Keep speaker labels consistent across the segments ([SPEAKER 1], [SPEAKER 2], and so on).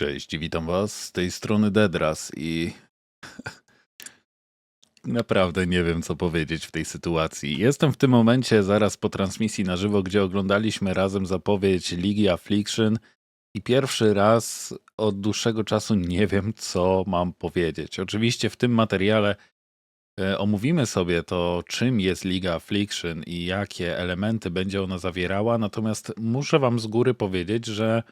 [SPEAKER 1] Cześć, witam was z tej strony Dedras i naprawdę nie wiem co powiedzieć w tej sytuacji. Jestem w tym momencie zaraz po transmisji na żywo, gdzie oglądaliśmy razem zapowiedź Ligi Affliction i pierwszy raz od dłuższego czasu nie wiem co mam powiedzieć. Oczywiście w tym materiale e, omówimy sobie to, czym jest Liga Affliction i jakie elementy będzie ona zawierała, natomiast muszę wam z góry powiedzieć, że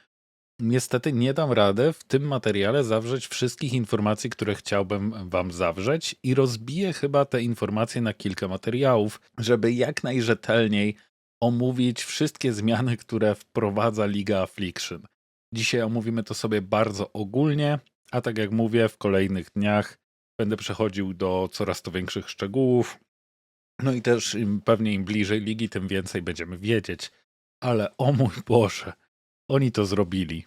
[SPEAKER 1] Niestety nie dam rady w tym materiale zawrzeć wszystkich informacji, które chciałbym wam zawrzeć i rozbiję chyba te informacje na kilka materiałów, żeby jak najrzetelniej omówić wszystkie zmiany, które wprowadza Liga Affliction. Dzisiaj omówimy to sobie bardzo ogólnie, a tak jak mówię, w kolejnych dniach będę przechodził do coraz to większych szczegółów. No i też im, pewnie im bliżej ligi, tym więcej będziemy wiedzieć. Ale o mój Boże, oni to zrobili.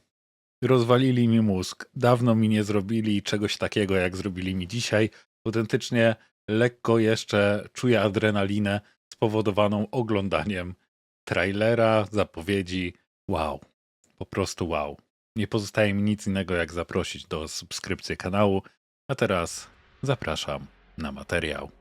[SPEAKER 1] Rozwalili mi mózg. Dawno mi nie zrobili czegoś takiego, jak zrobili mi dzisiaj. Autentycznie lekko jeszcze czuję adrenalinę spowodowaną oglądaniem trailera, zapowiedzi. Wow. Po prostu wow. Nie pozostaje mi nic innego, jak zaprosić do subskrypcji kanału. A teraz zapraszam na materiał.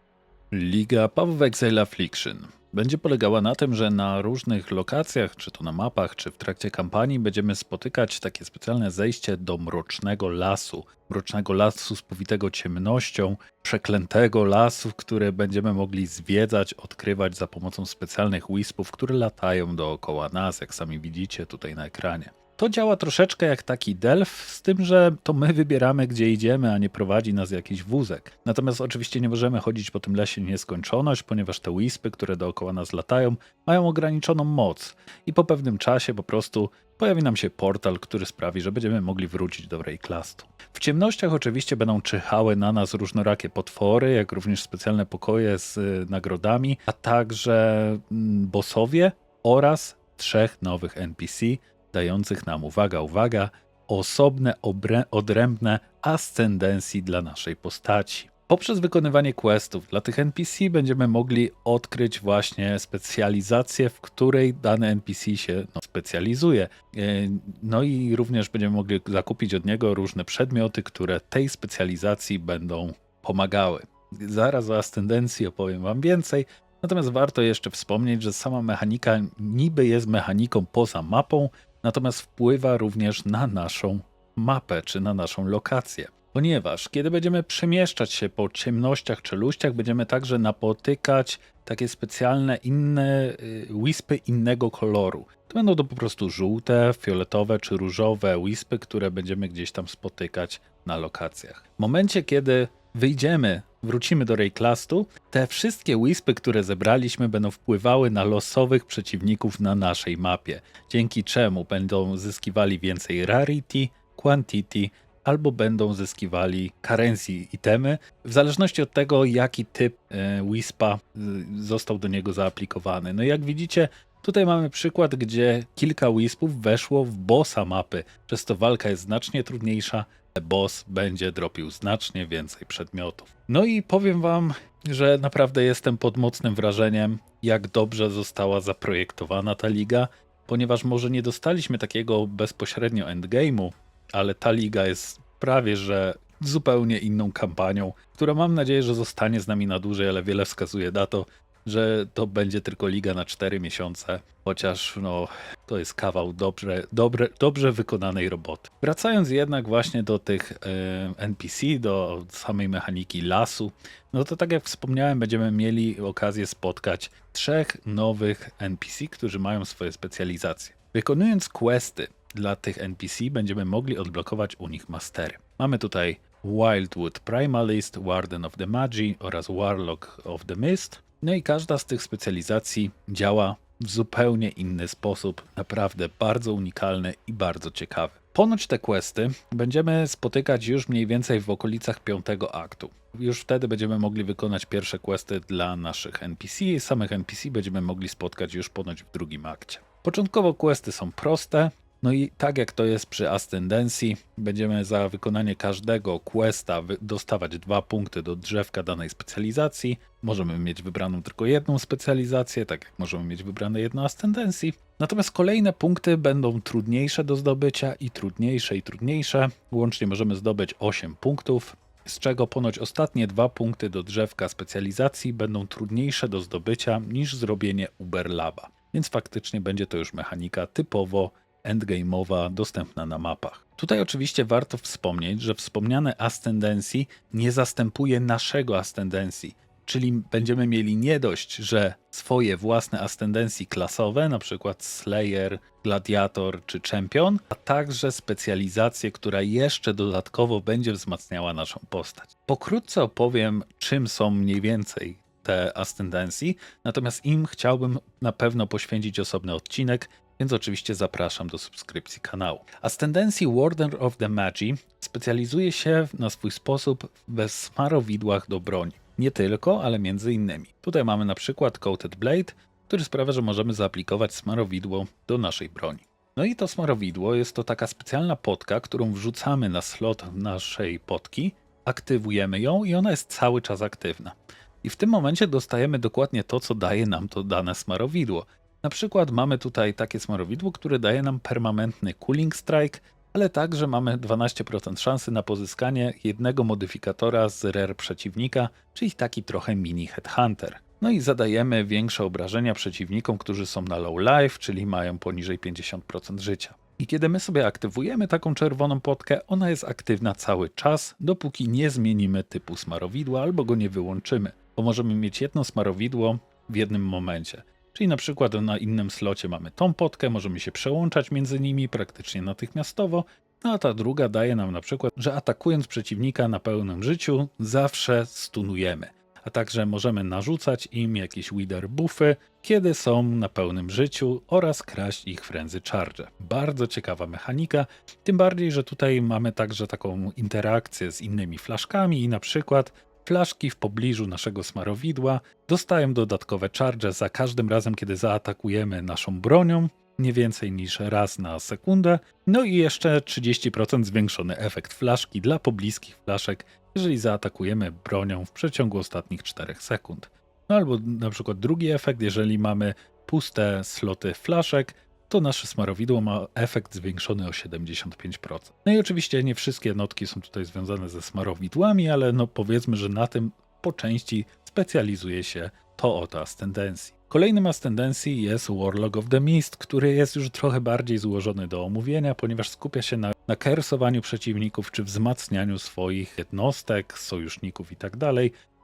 [SPEAKER 1] Liga of Exile Affliction będzie polegała na tym, że na różnych lokacjach, czy to na mapach, czy w trakcie kampanii, będziemy spotykać takie specjalne zejście do mrocznego lasu. Mrocznego lasu spowitego ciemnością, przeklętego lasu, które będziemy mogli zwiedzać, odkrywać za pomocą specjalnych wispów, które latają dookoła nas, jak sami widzicie tutaj na ekranie. To działa troszeczkę jak taki delf, z tym, że to my wybieramy, gdzie idziemy, a nie prowadzi nas jakiś wózek. Natomiast oczywiście nie możemy chodzić po tym lesie nieskończoność, ponieważ te wispy, które dookoła nas latają, mają ograniczoną moc i po pewnym czasie po prostu pojawi nam się portal, który sprawi, że będziemy mogli wrócić do Rayclastu. W ciemnościach oczywiście będą czyhały na nas różnorakie potwory, jak również specjalne pokoje z y, nagrodami, a także mm, bossowie oraz trzech nowych NPC, dających nam, uwaga, uwaga, osobne, odrębne ascendencji dla naszej postaci. Poprzez wykonywanie questów dla tych NPC będziemy mogli odkryć właśnie specjalizację, w której dany NPC się no, specjalizuje. E, no i również będziemy mogli zakupić od niego różne przedmioty, które tej specjalizacji będą pomagały. Zaraz o ascendencji opowiem Wam więcej, natomiast warto jeszcze wspomnieć, że sama mechanika niby jest mechaniką poza mapą, natomiast wpływa również na naszą mapę czy na naszą lokację. Ponieważ kiedy będziemy przemieszczać się po ciemnościach czy luściach, będziemy także napotykać takie specjalne inne y, wispy innego koloru. To będą to po prostu żółte, fioletowe czy różowe wispy, które będziemy gdzieś tam spotykać na lokacjach. W momencie, kiedy wyjdziemy wrócimy do Rayclastu, te wszystkie wispy, które zebraliśmy, będą wpływały na losowych przeciwników na naszej mapie, dzięki czemu będą zyskiwali więcej rarity, quantity, albo będą zyskiwali currency itemy, w zależności od tego, jaki typ e, Wispa e, został do niego zaaplikowany. No jak widzicie, tutaj mamy przykład, gdzie kilka Wispów weszło w bossa mapy, przez to walka jest znacznie trudniejsza, boss będzie dropił znacznie więcej przedmiotów. No i powiem wam, że naprawdę jestem pod mocnym wrażeniem, jak dobrze została zaprojektowana ta liga, ponieważ może nie dostaliśmy takiego bezpośrednio endgame'u, ale ta liga jest prawie że zupełnie inną kampanią, która mam nadzieję, że zostanie z nami na dłużej, ale wiele wskazuje na to, że to będzie tylko liga na 4 miesiące, chociaż no, to jest kawał dobrze, dobre, dobrze wykonanej roboty. Wracając jednak właśnie do tych e, NPC, do samej mechaniki lasu, no to tak jak wspomniałem, będziemy mieli okazję spotkać trzech nowych NPC, którzy mają swoje specjalizacje. Wykonując questy dla tych NPC, będziemy mogli odblokować u nich mastery. Mamy tutaj Wildwood Primalist, Warden of the Magi oraz Warlock of the Mist. No i każda z tych specjalizacji działa w zupełnie inny sposób, naprawdę bardzo unikalny i bardzo ciekawy. Ponoć te questy będziemy spotykać już mniej więcej w okolicach piątego aktu. Już wtedy będziemy mogli wykonać pierwsze questy dla naszych NPC. Samych NPC będziemy mogli spotkać już ponoć w drugim akcie. Początkowo questy są proste, No i tak jak to jest przy Ascendencji, będziemy za wykonanie każdego questa dostawać dwa punkty do drzewka danej specjalizacji. Możemy mieć wybraną tylko jedną specjalizację, tak jak możemy mieć wybrane jedno Ascendencji. Natomiast kolejne punkty będą trudniejsze do zdobycia i trudniejsze i trudniejsze. Łącznie możemy zdobyć 8 punktów, z czego ponoć ostatnie dwa punkty do drzewka specjalizacji będą trudniejsze do zdobycia niż zrobienie Uber Laba. Więc faktycznie będzie to już mechanika typowo endgame'owa, dostępna na mapach. Tutaj oczywiście warto wspomnieć, że wspomniane Ascendencji nie zastępuje naszego Ascendencji, czyli będziemy mieli nie dość, że swoje własne Ascendencji klasowe, na przykład Slayer, Gladiator czy Champion, a także specjalizację, która jeszcze dodatkowo będzie wzmacniała naszą postać. Pokrótce opowiem, czym są mniej więcej te Ascendencji, natomiast im chciałbym na pewno poświęcić osobny odcinek, więc oczywiście zapraszam do subskrypcji kanału. Ascendencji Warden of the Magi specjalizuje się na swój sposób we smarowidłach do broni. Nie tylko, ale między innymi. Tutaj mamy na przykład Coated Blade, który sprawia, że możemy zaaplikować smarowidło do naszej broni. No i to smarowidło jest to taka specjalna potka, którą wrzucamy na slot naszej potki, aktywujemy ją i ona jest cały czas aktywna. I w tym momencie dostajemy dokładnie to, co daje nam to dane smarowidło. Na przykład mamy tutaj takie smarowidło, które daje nam permanentny cooling strike, ale także mamy 12% szansy na pozyskanie jednego modyfikatora z rare przeciwnika, czyli taki trochę mini headhunter. No i zadajemy większe obrażenia przeciwnikom, którzy są na low life, czyli mają poniżej 50% życia. I kiedy my sobie aktywujemy taką czerwoną potkę, ona jest aktywna cały czas, dopóki nie zmienimy typu smarowidła albo go nie wyłączymy, bo możemy mieć jedno smarowidło w jednym momencie. Czyli na przykład na innym slocie mamy tą potkę, możemy się przełączać między nimi praktycznie natychmiastowo, no a ta druga daje nam na przykład, że atakując przeciwnika na pełnym życiu, zawsze stunujemy. A także możemy narzucać im jakieś wither buffy, kiedy są na pełnym życiu oraz kraść ich frenzy charge. Bardzo ciekawa mechanika, tym bardziej, że tutaj mamy także taką interakcję z innymi flaszkami i na przykład Flaszki w pobliżu naszego smarowidła dostają dodatkowe charge za każdym razem, kiedy zaatakujemy naszą bronią, nie więcej niż raz na sekundę. No i jeszcze 30% zwiększony efekt flaszki dla pobliskich flaszek, jeżeli zaatakujemy bronią w przeciągu ostatnich 4 sekund. No albo na przykład drugi efekt, jeżeli mamy puste sloty flaszek, to nasze smarowidło ma efekt zwiększony o 75%. No i oczywiście nie wszystkie notki są tutaj związane ze smarowidłami, ale no powiedzmy, że na tym po części specjalizuje się to oto Ascendencji. Kolejnym Ascendencji jest Warlock of the Mist, który jest już trochę bardziej złożony do omówienia, ponieważ skupia się na, na kersowaniu przeciwników czy wzmacnianiu swoich jednostek, sojuszników itd.,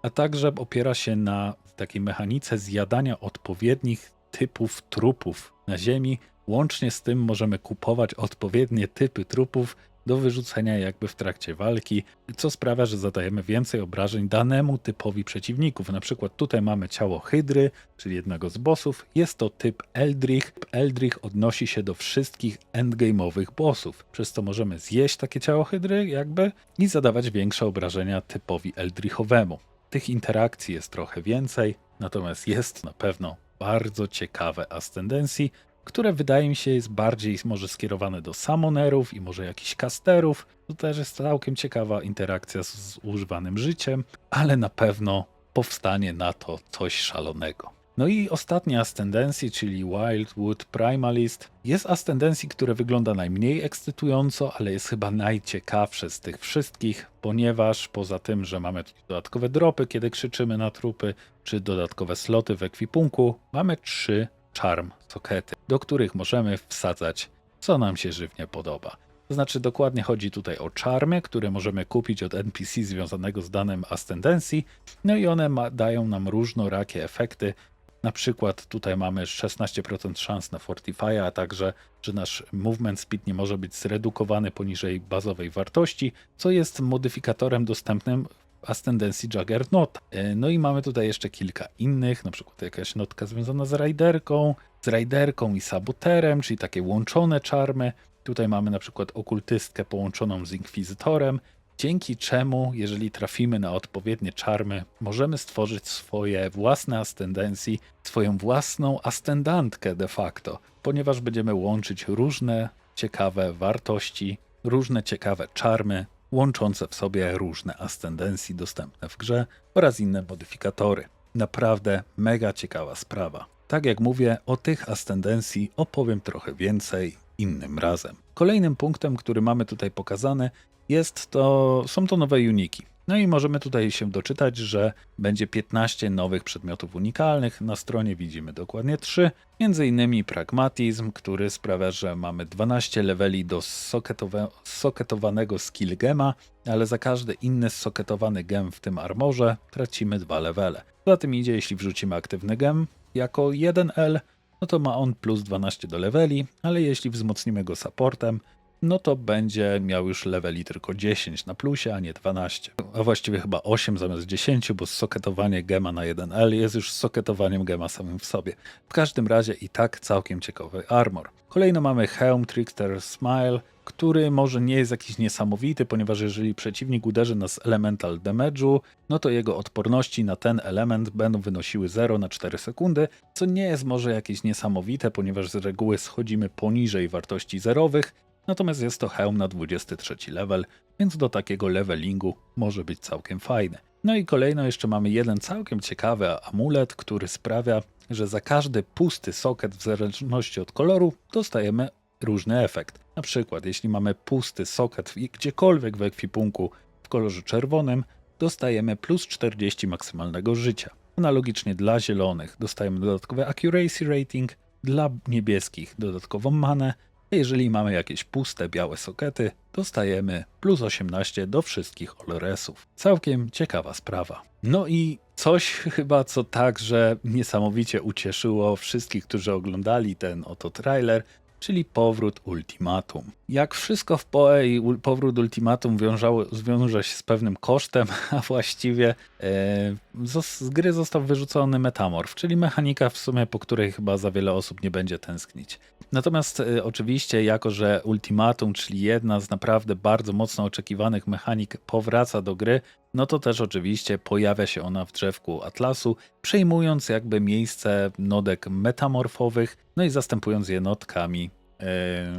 [SPEAKER 1] a także opiera się na takiej mechanice zjadania odpowiednich typów trupów na ziemi. Łącznie z tym możemy kupować odpowiednie typy trupów do wyrzucenia jakby w trakcie walki, co sprawia, że zadajemy więcej obrażeń danemu typowi przeciwników. Na przykład tutaj mamy ciało Hydry, czyli jednego z bossów. Jest to typ Eldrich. Eldrich odnosi się do wszystkich endgame'owych bossów, przez co możemy zjeść takie ciało Hydry jakby i zadawać większe obrażenia typowi Eldrichowemu. Tych interakcji jest trochę więcej, natomiast jest na pewno bardzo ciekawe Ascendencji, które wydaje mi się jest bardziej może skierowane do summonerów i może jakichś casterów. To też jest całkiem ciekawa interakcja z, z używanym życiem, ale na pewno powstanie na to coś szalonego. No i ostatnia ascendencji, czyli Wildwood Primalist, jest ascendencji, które wygląda najmniej ekscytująco, ale jest chyba najciekawsze z tych wszystkich, ponieważ poza tym, że mamy dodatkowe dropy, kiedy krzyczymy na trupy, czy dodatkowe sloty w ekwipunku, mamy trzy charm sokety, do których możemy wsadzać, co nam się żywnie podoba. To znaczy, dokładnie chodzi tutaj o charmy, które możemy kupić od NPC związanego z danym ascendencji, no i one ma, dają nam różnorakie efekty. Na przykład tutaj mamy 16% szans na Fortify, a także, że nasz movement speed nie może być zredukowany poniżej bazowej wartości, co jest modyfikatorem dostępnym w ascendencji Juggernauta. E, No i mamy tutaj jeszcze kilka innych, na przykład jakaś notka związana z Raiderką, z Raiderką i Saboterem, czyli takie łączone czarmy. Tutaj mamy na przykład okultystkę połączoną z Inkwizytorem, dzięki czemu, jeżeli trafimy na odpowiednie czarmy, możemy stworzyć swoje własne ascendencji, swoją własną ascendantkę de facto, ponieważ będziemy łączyć różne ciekawe wartości, różne ciekawe czarmy, łączące w sobie różne ascendencje dostępne w grze oraz inne modyfikatory. Naprawdę mega ciekawa sprawa. Tak jak mówię, o tych ascendencji opowiem trochę więcej innym razem. Kolejnym punktem, który mamy tutaj pokazany, jest to, są to nowe uniki. No i możemy tutaj się doczytać, że będzie 15 nowych przedmiotów unikalnych. Na stronie widzimy dokładnie 3. Między innymi pragmatyzm, który sprawia, że mamy 12 leveli do soketowe, soketowanego skill gema, ale za każdy inny soketowany gem w tym armorze tracimy 2 levele. Za tym idzie, jeśli wrzucimy aktywny gem jako 1L, no to ma on plus 12 do leveli, ale jeśli wzmocnimy go supportem, no to będzie miał już leveli tylko 10 na plusie, a nie 12. A właściwie chyba 8 zamiast 10, bo soketowanie gema na 1L jest już soketowaniem gema samym w sobie. W każdym razie i tak całkiem ciekawy armor. Kolejno mamy hełm Trickster Smile, który może nie jest jakiś niesamowity, ponieważ jeżeli przeciwnik uderzy nas elemental damage'u, no to jego odporności na ten element będą wynosiły 0 na 4 sekundy, co nie jest może jakieś niesamowite, ponieważ z reguły schodzimy poniżej wartości zerowych, natomiast jest to hełm na 23 level, więc do takiego levelingu może być całkiem fajny. No i kolejno jeszcze mamy jeden całkiem ciekawy amulet, który sprawia, że za każdy pusty soket w zależności od koloru dostajemy różny efekt. Na przykład, jeśli mamy pusty soket gdziekolwiek w ekwipunku w kolorze czerwonym, dostajemy plus 40 maksymalnego życia. Analogicznie dla zielonych dostajemy dodatkowy accuracy rating, dla niebieskich dodatkową manę, jeżeli mamy jakieś puste białe sokety, dostajemy plus 18 do wszystkich oloresów. Całkiem ciekawa sprawa. No i coś chyba, co także niesamowicie ucieszyło wszystkich, którzy oglądali ten oto trailer, czyli powrót ultimatum. Jak wszystko w PoE i powrót ultimatum wiążało, zwiąże się z pewnym kosztem, a właściwie e, z gry został wyrzucony metamorf, czyli mechanika w sumie, po której chyba za wiele osób nie będzie tęsknić. Natomiast e, oczywiście, jako że ultimatum, czyli jedna z naprawdę bardzo mocno oczekiwanych mechanik powraca do gry, no to też oczywiście pojawia się ona w drzewku Atlasu, przejmując jakby miejsce nodek metamorfowych, no i zastępując je notkami e,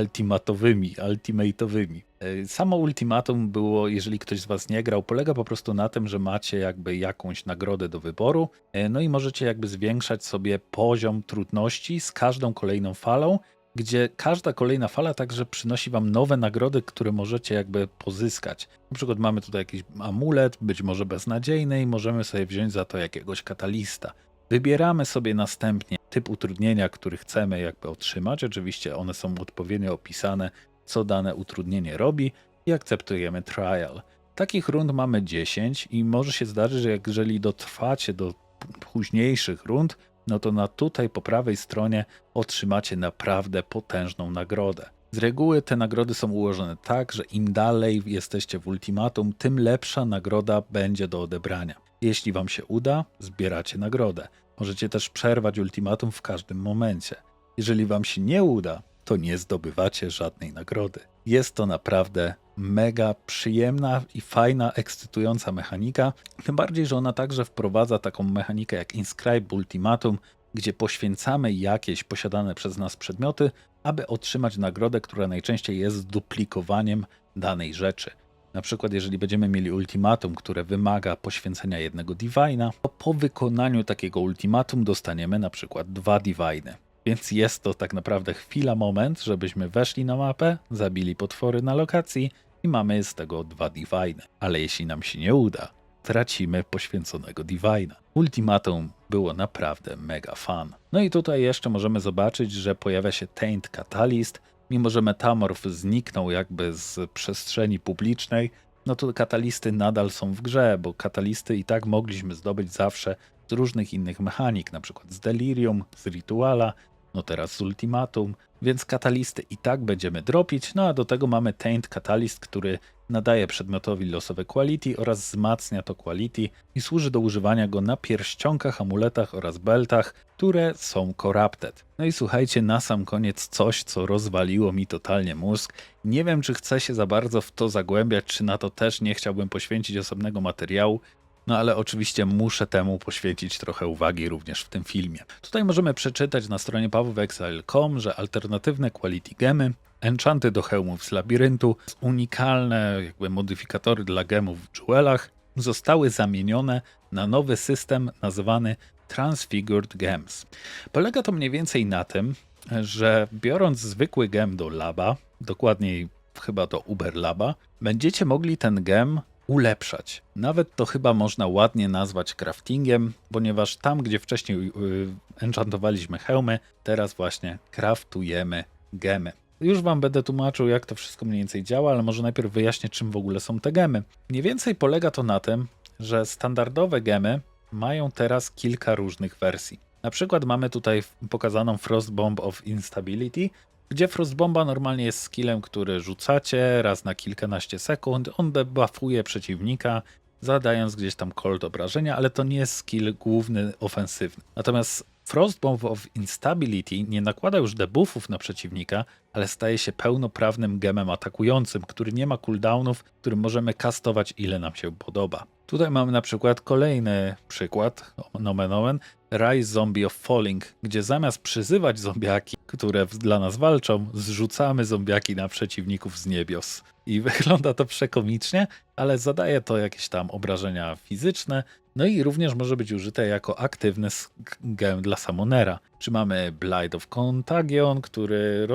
[SPEAKER 1] ultimatowymi, ultimate'owymi. E, Samo ultimatum było, jeżeli ktoś z Was nie grał, polega po prostu na tym, że macie jakby jakąś nagrodę do wyboru, e, no i możecie jakby zwiększać sobie poziom trudności z każdą kolejną falą, gdzie każda kolejna fala także przynosi Wam nowe nagrody, które możecie jakby pozyskać. Na przykład mamy tutaj jakiś amulet, być może beznadziejny i możemy sobie wziąć za to jakiegoś katalista. Wybieramy sobie następnie typ utrudnienia, który chcemy jakby otrzymać. Oczywiście one są odpowiednio opisane, co dane utrudnienie robi i akceptujemy trial. Takich rund mamy 10 i może się zdarzyć, że jeżeli dotrwacie do późniejszych rund, no to na tutaj po prawej stronie otrzymacie naprawdę potężną nagrodę. Z reguły te nagrody są ułożone tak, że im dalej jesteście w ultimatum, tym lepsza nagroda będzie do odebrania. Jeśli wam się uda, zbieracie nagrodę. Możecie też przerwać ultimatum w każdym momencie. Jeżeli wam się nie uda, to nie zdobywacie żadnej nagrody. Jest to naprawdę mega przyjemna i fajna, ekscytująca mechanika. Tym bardziej, że ona także wprowadza taką mechanikę jak Inscribe Ultimatum, gdzie poświęcamy jakieś posiadane przez nas przedmioty, aby otrzymać nagrodę, która najczęściej jest duplikowaniem danej rzeczy. Na przykład, jeżeli będziemy mieli ultimatum, które wymaga poświęcenia jednego divina, to po wykonaniu takiego ultimatum dostaniemy na przykład dwa diviny. Więc jest to tak naprawdę chwila, moment, żebyśmy weszli na mapę, zabili potwory na lokacji i mamy z tego dwa divine. Ale jeśli nam się nie uda, tracimy poświęconego divina. Ultimatum było naprawdę mega fan. No i tutaj jeszcze możemy zobaczyć, że pojawia się Taint Catalyst, mimo że metamorf zniknął jakby z przestrzeni publicznej, no to katalisty nadal są w grze, bo katalisty i tak mogliśmy zdobyć zawsze z różnych innych mechanik, na przykład z Delirium, z Rituala, no teraz Ultimatum, więc katalisty i tak będziemy dropić, no a do tego mamy Taint Catalyst, który nadaje przedmiotowi losowe quality oraz wzmacnia to quality i służy do używania go na pierścionkach, amuletach oraz beltach, które są corrupted. No i słuchajcie, na sam koniec coś, co rozwaliło mi totalnie mózg. Nie wiem, czy chcę się za bardzo w to zagłębiać, czy na to też nie chciałbym poświęcić osobnego materiału. No ale oczywiście muszę temu poświęcić trochę uwagi również w tym filmie. Tutaj możemy przeczytać na stronie pawłowexile.com, że alternatywne quality gemy enchanty do hełmów z labiryntu, unikalne jakby modyfikatory dla gemów w jewelach zostały zamienione na nowy system nazywany Transfigured Gems. Polega to mniej więcej na tym, że biorąc zwykły gem do laba, dokładniej chyba do Uber Laba, będziecie mogli ten gem ulepszać. Nawet to chyba można ładnie nazwać craftingiem, ponieważ tam, gdzie wcześniej yy, enchantowaliśmy hełmy, teraz właśnie craftujemy gemy. Już wam będę tłumaczył, jak to wszystko mniej więcej działa, ale może najpierw wyjaśnię, czym w ogóle są te gemy. Mniej więcej polega to na tym, że standardowe gemy mają teraz kilka różnych wersji. Na przykład mamy tutaj pokazaną Frost Bomb of Instability, gdzie Frost Bomba normalnie jest skillem, który rzucacie raz na kilkanaście sekund. On debuffuje przeciwnika, zadając gdzieś tam cold obrażenia, ale to nie jest skill główny ofensywny. Natomiast Frostbomb of Instability nie nakłada już debuffów na przeciwnika, ale staje się pełnoprawnym gemem atakującym, który nie ma cooldownów, którym możemy kastować ile nam się podoba. Tutaj mamy na przykład kolejny przykład, nomen omen, Rise Zombie of Falling, gdzie zamiast przyzywać zombiaki, które dla nas walczą, zrzucamy zombiaki na przeciwników z niebios. I wygląda to przekomicznie, ale zadaje to jakieś tam obrażenia fizyczne, no i również może być użyte jako aktywny gem dla Samonera. Czy mamy Blight of Contagion, który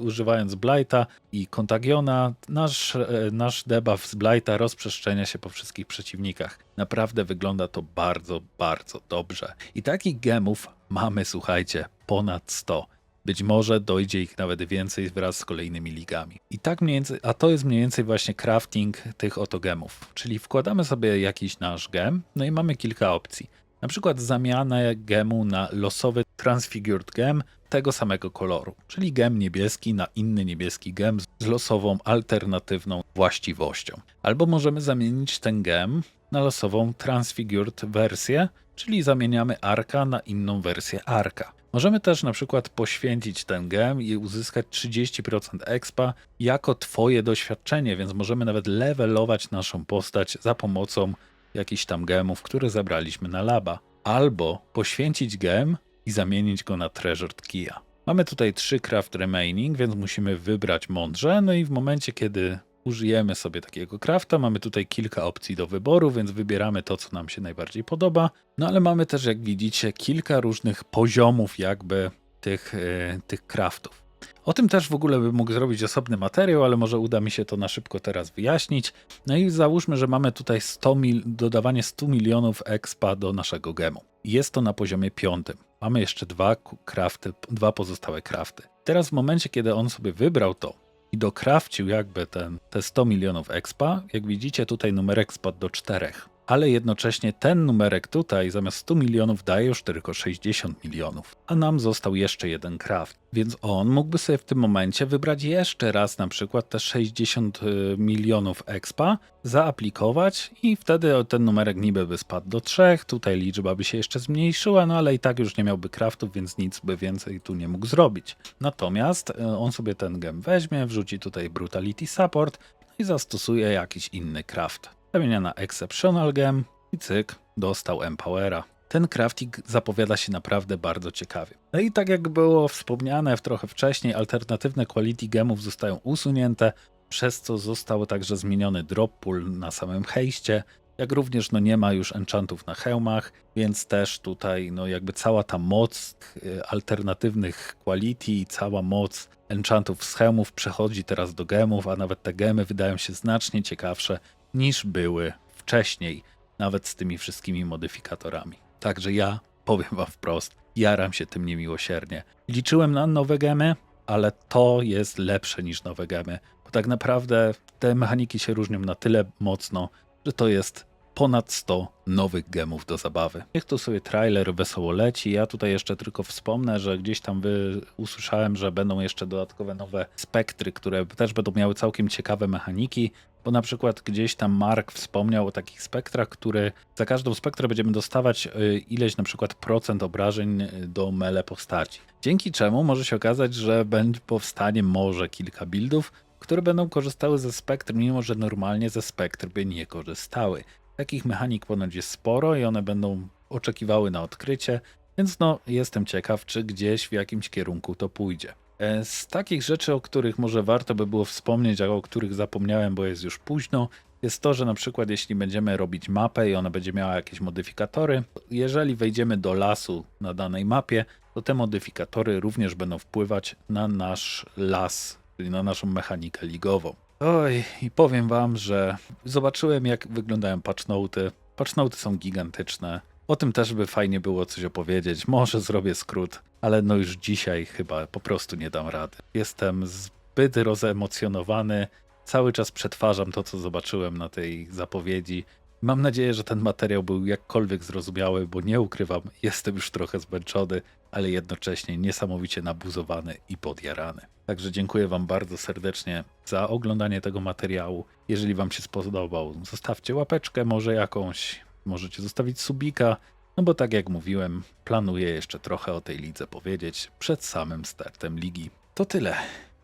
[SPEAKER 1] używając Blighta i Contagiona, nasz, e, nasz debuff z Blighta rozprzestrzenia się po wszystkich przeciwnikach. Naprawdę wygląda to bardzo, bardzo dobrze. I takich gemów mamy, słuchajcie, ponad 100. Być może dojdzie ich nawet więcej wraz z kolejnymi ligami. I tak mniej więcej, a to jest mniej więcej właśnie crafting tych oto gemów. Czyli wkładamy sobie jakiś nasz gem, no i mamy kilka opcji. Na przykład zamianę gemu na losowy transfigured gem tego samego koloru, czyli gem niebieski na inny niebieski gem z losową alternatywną właściwością. Albo możemy zamienić ten gem na losową transfigured wersję, czyli zamieniamy arka na inną wersję arka. Możemy też na przykład poświęcić ten gem i uzyskać 30% expa jako twoje doświadczenie, więc możemy nawet levelować naszą postać za pomocą jakichś tam gemów, które zabraliśmy na laba. Albo poświęcić gem i zamienić go na Treasured Kia. Mamy tutaj trzy craft remaining, więc musimy wybrać mądrze, no i w momencie, kiedy użyjemy sobie takiego crafta. Mamy tutaj kilka opcji do wyboru, więc wybieramy to, co nam się najbardziej podoba. No ale mamy też, jak widzicie, kilka różnych poziomów jakby tych, yy, tych craftów. O tym też w ogóle bym mógł zrobić osobny materiał, ale może uda mi się to na szybko teraz wyjaśnić. No i załóżmy, że mamy tutaj 100 mil, dodawanie 100 milionów expa do naszego gemu. Jest to na poziomie piątym. Mamy jeszcze dwa crafty, dwa pozostałe crafty. Teraz w momencie, kiedy on sobie wybrał to, i dokrawcił jakby ten, te 100 milionów expa. Jak widzicie, tutaj numerek spadł do 4 ale jednocześnie ten numerek tutaj zamiast 100 milionów daje już tylko 60 milionów, a nam został jeszcze jeden craft, więc on mógłby sobie w tym momencie wybrać jeszcze raz na przykład te 60 y, milionów expa, zaaplikować i wtedy ten numerek niby by spadł do 3, tutaj liczba by się jeszcze zmniejszyła, no ale i tak już nie miałby craftów, więc nic by więcej tu nie mógł zrobić. Natomiast y, on sobie ten gem weźmie, wrzuci tutaj Brutality Support no i zastosuje jakiś inny craft zamienia na Exceptional Gem i cyk, dostał Empowera. Ten crafting zapowiada się naprawdę bardzo ciekawie. No i tak jak było wspomniane trochę wcześniej, alternatywne quality gemów zostają usunięte, przez co został także zmieniony drop pool na samym hejście, jak również no nie ma już enchantów na hełmach, więc też tutaj no jakby cała ta moc y, alternatywnych quality i cała moc enchantów z hełmów przechodzi teraz do gemów, a nawet te gemy wydają się znacznie ciekawsze niż były wcześniej, nawet z tymi wszystkimi modyfikatorami. Także ja powiem wam wprost, jaram się tym niemiłosiernie. Liczyłem na nowe gemy, ale to jest lepsze niż nowe gemy, bo tak naprawdę te mechaniki się różnią na tyle mocno, że to jest ponad 100 nowych gemów do zabawy. Niech tu sobie trailer wesoło leci. Ja tutaj jeszcze tylko wspomnę, że gdzieś tam wy usłyszałem, że będą jeszcze dodatkowe nowe spektry, które też będą miały całkiem ciekawe mechaniki. Bo na przykład gdzieś tam Mark wspomniał o takich spektrach, które za każdą spektrę będziemy dostawać y, ileś na przykład procent obrażeń y, do mele postaci. Dzięki czemu może się okazać, że będzie powstanie może kilka buildów, które będą korzystały ze spektr, mimo że normalnie ze spektr by nie korzystały. Takich mechanik ponoć jest sporo i one będą oczekiwały na odkrycie, więc no jestem ciekaw, czy gdzieś w jakimś kierunku to pójdzie. E, Z takich rzeczy, o których może warto by było wspomnieć, a o których zapomniałem, bo jest już późno, jest to, że na przykład jeśli będziemy robić mapę i ona będzie miała jakieś modyfikatory, jeżeli wejdziemy do lasu na danej mapie, to te modyfikatory również będą wpływać na nasz las, czyli na naszą mechanikę ligową. Oj, i powiem wam, że zobaczyłem jak wyglądają patchnoty. Patchnoty są gigantyczne. O tym też by fajnie było coś opowiedzieć. Może zrobię skrót, ale no już dzisiaj chyba po prostu nie dam rady. Jestem zbyt rozemocjonowany. Cały czas przetwarzam to, co zobaczyłem na tej zapowiedzi. Mam nadzieję, że ten materiał był jakkolwiek zrozumiały, bo nie ukrywam, jestem już trochę zmęczony, ale jednocześnie niesamowicie nabuzowany i podjarany. Także dziękuję Wam bardzo serdecznie za oglądanie tego materiału. Jeżeli Wam się spodobał, zostawcie łapeczkę, może jakąś, możecie zostawić subika, no bo tak jak mówiłem, planuję jeszcze trochę o tej lidze powiedzieć przed samym startem ligi. To tyle.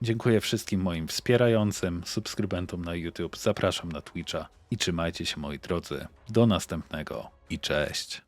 [SPEAKER 1] Dziękuję wszystkim moim wspierającym, subskrybentom na YouTube, zapraszam na Twitcha i trzymajcie się moi drodzy. Do następnego i cześć.